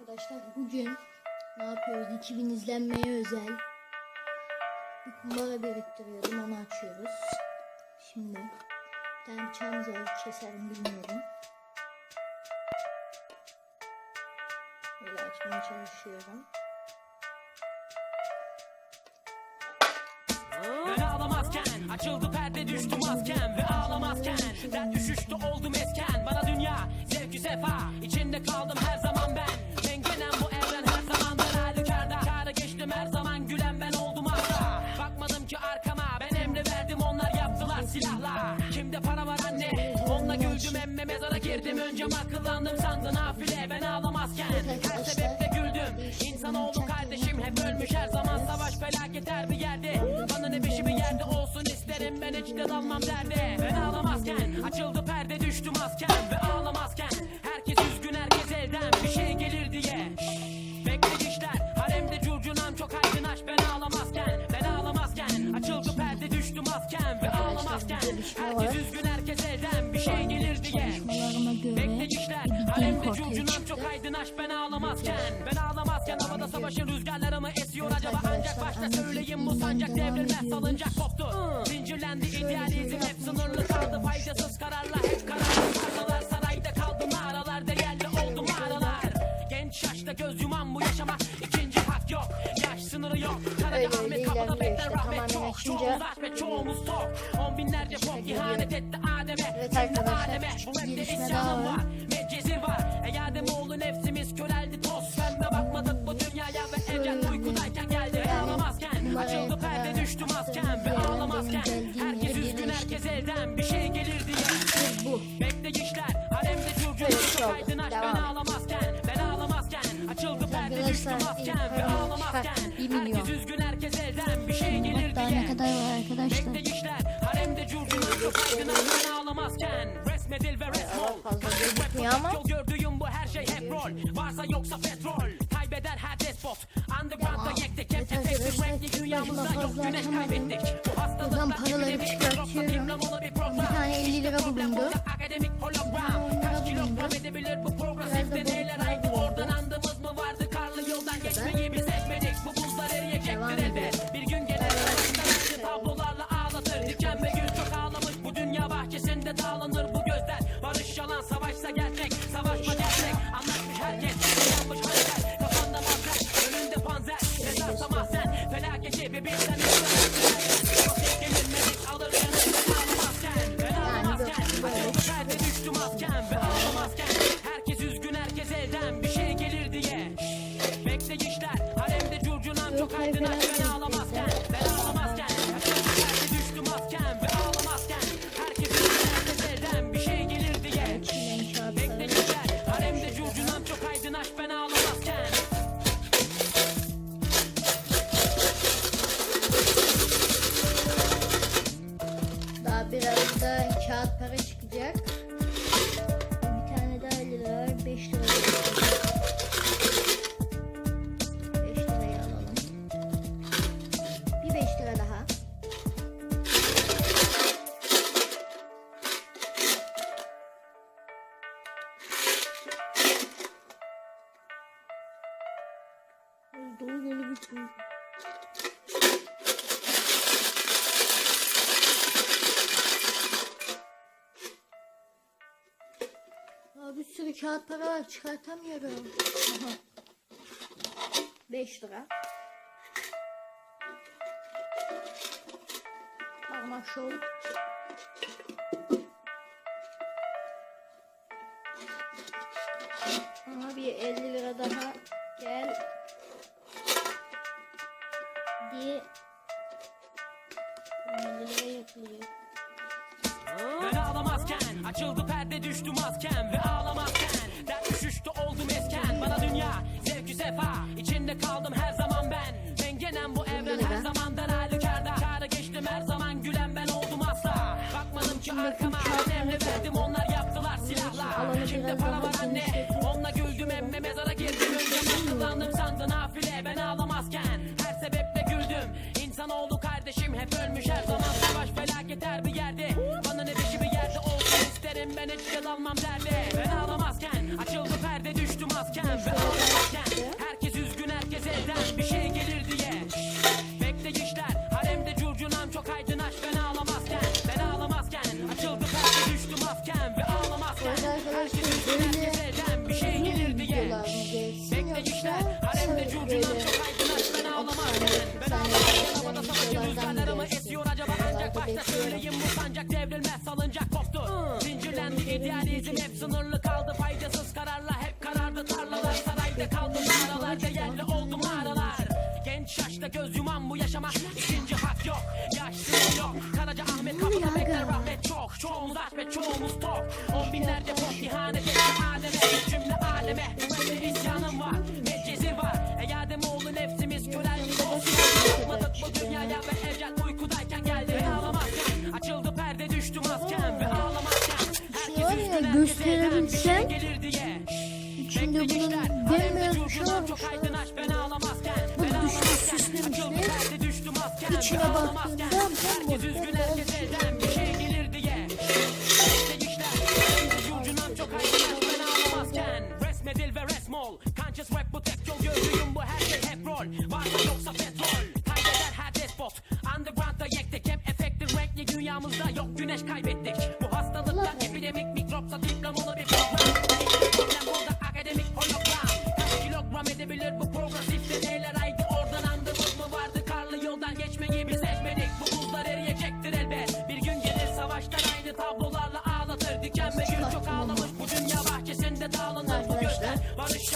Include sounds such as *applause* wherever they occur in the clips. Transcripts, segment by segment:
Arkadaşlar bugün ne yapıyoruz? 2000 izlenmeye özel bir kumbara biriktiriyordum onu açıyoruz. Şimdi bir tane bıçağımız var keserim bilmiyorum. Böyle açmaya çalışıyorum. Ben ağlamazken açıldı perde düştü masken ve ağlamazken dert düşüştü oldum esken bana dünya zevkü sefa içinde kaldım her zaman ben kimde para var anne? Onunla güldüm emme mezara girdim. Önce akıllandım sandın nafile ben ağlamazken her sebeple güldüm. İnsanoğlu kardeşim hep ölmüş her zaman. Savaş felaket her bir yerde. Bana ne beşi bir yerde olsun isterim. Ben hiç de dalmam derde. Ben ağlamazken açıldı perde düştü masken Ve ağlamazken ağlamazken Ben ağlamazken havada savaşın rüzgarları mı esiyor acaba? Ancak başta söyleyeyim bu sancak devrilmez salıncak koptu. Zincirlendi idealizm hep sınırlı kaldı. Faydasız kararla hep kararlı sarsalar Sarayda kaldı mağaralar değerli oldu mağaralar. Genç yaşta göz yuman bu yaşama ikinci hak yok. Yaş sınırı yok. Karada Öyle Ahmet kapıda bekler işte. rahmet. çok Çoğumuz aç ve çoğumuz tok. On binlerce pop ihanet etti Adem'e. Evet arkadaşlar, bu bir isyanım var. Mecezi var. Ey Ademoğlu nefsimiz köreldi Ben Devam et. ağlamazken ben ağlamazken Açıldı perde düştü masken Ve ağlamazken. Herkes üzgün herkes elden bir şey gelir diye ne kadar var arkadaşlar? Bekleyişler haremde curcuna çok aydınlaş Ben ağlamazken. Resmedil ve resmol. Gözükmüyor ama. Yol gördüğüm bu her şey hep rol. Varsa yoksa petrol. Kaybeder her despot. Underground'da yektik Hep efektif renkli dünyamızda yok güneş kaybettik. Bu hastalıktan paraları çıkartıyorum. bir tane 50 lira bulundu. akademik hologram Kilogram edebilir bu progresif deneyler Haydi oradan Aa, bir sürü kağıt para var çıkartamıyorum. *laughs* Aha. 5 lira. Parmak şov. Aha bir 50 lira daha gel. Diye 50 lira yapılıyor. Ben ağlamazken açıldı perde düştü masken ve ağlamazken içinde kaldım her zaman ben. Mengenem bu evren her zamandan halükarda kâra geçtim her zaman gülen ben oldum asla. Bakmadım ki arkama önemli verdim onlar yaptılar silahla kimde para var anne onunla güldüm emme mezara girdim. Önce akıllandım sandın nafile ben ağlamazken. Her sebeple güldüm. İnsanoğlu kardeşim hep ölmüş her zaman. Savaş felaket her bir yerde. Bana ne beşi bir yerde olsun isterim ben hiç de dalmam derdi. Ben ağlamazken Yeah. Gelir diye İçinde bunun bembeyaz bir şey varmış. Bu düşmüş süslemişler. İçine baktığında tam Herkes üzgün herkes elden bir şey gelir diye. Ucundan çok aydınlat ben ağlamazken Resmedil ve resmol Conscious rap bu tek yol gördüğüm bu. Her şey hep rol. Varsa yoksa petrol? Kaybeder her despot. Underground'da yektik hep efekti renkli dünyamızda yok güneş kaybettik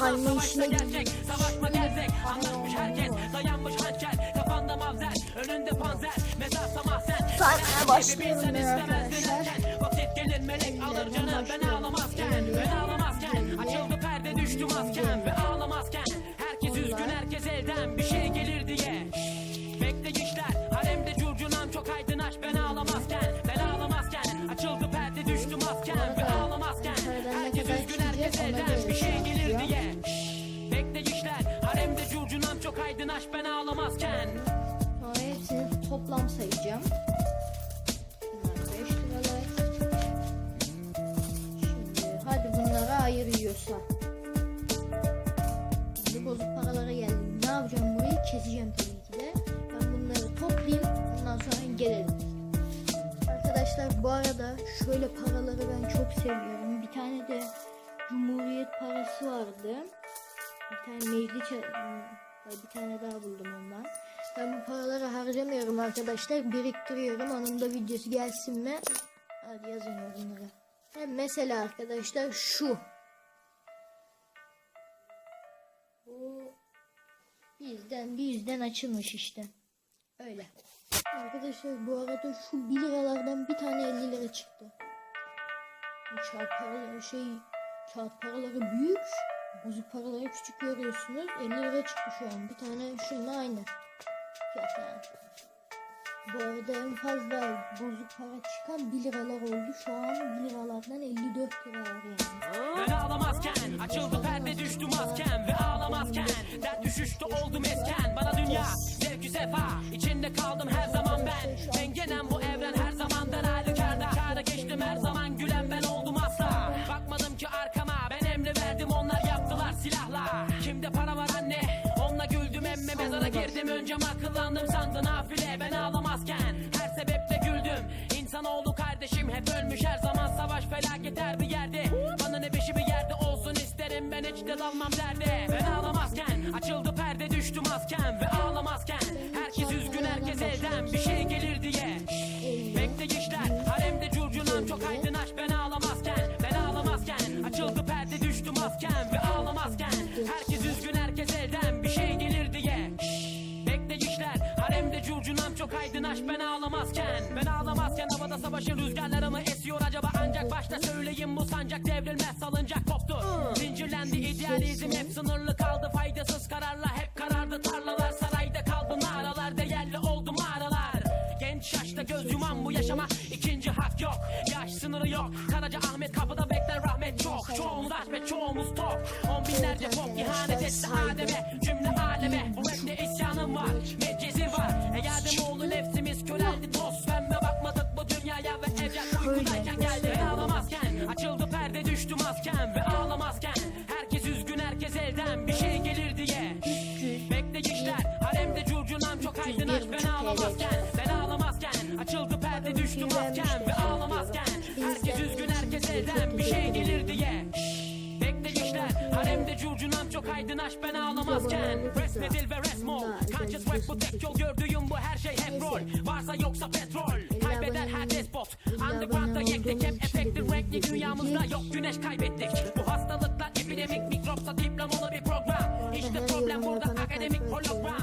Sayma işine gerçek Savaşma gerzek anlaşmış herkes Dayanmış hançer kafanda mavzer Önünde panzer mezarsa mahzen Saymaya başlıyorum Vakit gelir melek alır canı Ben ağlamazken ben ağlamazken. Açıldı perde düştü masken curcunam çok aydınlaş Ben ağlamazken Sonra hepsini toplam sayacağım. Bunlar 5 liralar. Şimdi hadi bunlara ayırıyorsa. Şimdi bozuk paralara geldim. Ne yapacağım burayı? Keseceğim tabii ki de. Ben bunları toplayayım. Ondan sonra gelelim. Arkadaşlar bu arada şöyle paraları ben çok seviyorum. Bir tane de Cumhuriyet parası vardı. Bir tane meclis bir tane daha buldum ondan. Ben bu paraları harcamıyorum arkadaşlar. Biriktiriyorum. Onun da videosu gelsin mi? Hadi yazın yorumlara. Ha, mesela arkadaşlar şu. Bu bizden bizden açılmış işte. Öyle. Arkadaşlar bu arada şu 1 liralardan bir tane 50 lira çıktı. Bu Kağıt paraları şey kağıt paraları büyük. Bozuk paraları küçük görüyorsunuz. 50 lira çıktı şu an. Bir tane şununla aynı. Fiyat yani. Bu arada en fazla bozuk para çıkan 1 liralar oldu. Şu an 1 liralardan 54 lira var yani. Ben ağlamazken açıldı perde düştü masken ve ağlamazken dert düşüştü oldum esken bana dünya zevkü sefa içinde kaldım her önce akıllandım sandın nafile ben ağlamazken. Her sebeple güldüm. İnsanoğlu kardeşim hep ölmüş her zaman savaş felaket her bir yerde. Bana ne beşi bir yerde olsun isterim ben hiç de dalmam derde. Ben ağlamazken açıldı perde düştü masken Ve idealizm hep sınırlı kaldı faydasız kararla hep karardı. Tarlalar sarayda kaldı mağaralar değerli oldu mağaralar. Genç yaşta göz yuman bu yaşama ikinci hak yok. Yaş sınırı yok. Karaca Ahmet kapıda bekler rahmet çok. Çoğumuz aç ve çoğumuz tok. On binlerce pop ihanet etti Adem'e. Cümle aleme Gülerken ve ağlamazken Herkes üzgün herkes elden bir şey gelir diye. Tek tek işler. Haremde curcunam çok aydın ben ağlamazken. Resmedil ve resmol Conscious rap bu tek yol. Gördüğüm bu her şey hep rol. Varsa yoksa petrol. Kaybeder her despot Underground'da yektik hep efekti. Renkli dünyamızda yok güneş kaybettik. Bu hastalıklar epidemik mikropsa diplomalı bir program. İşte problem burada akademik hologram.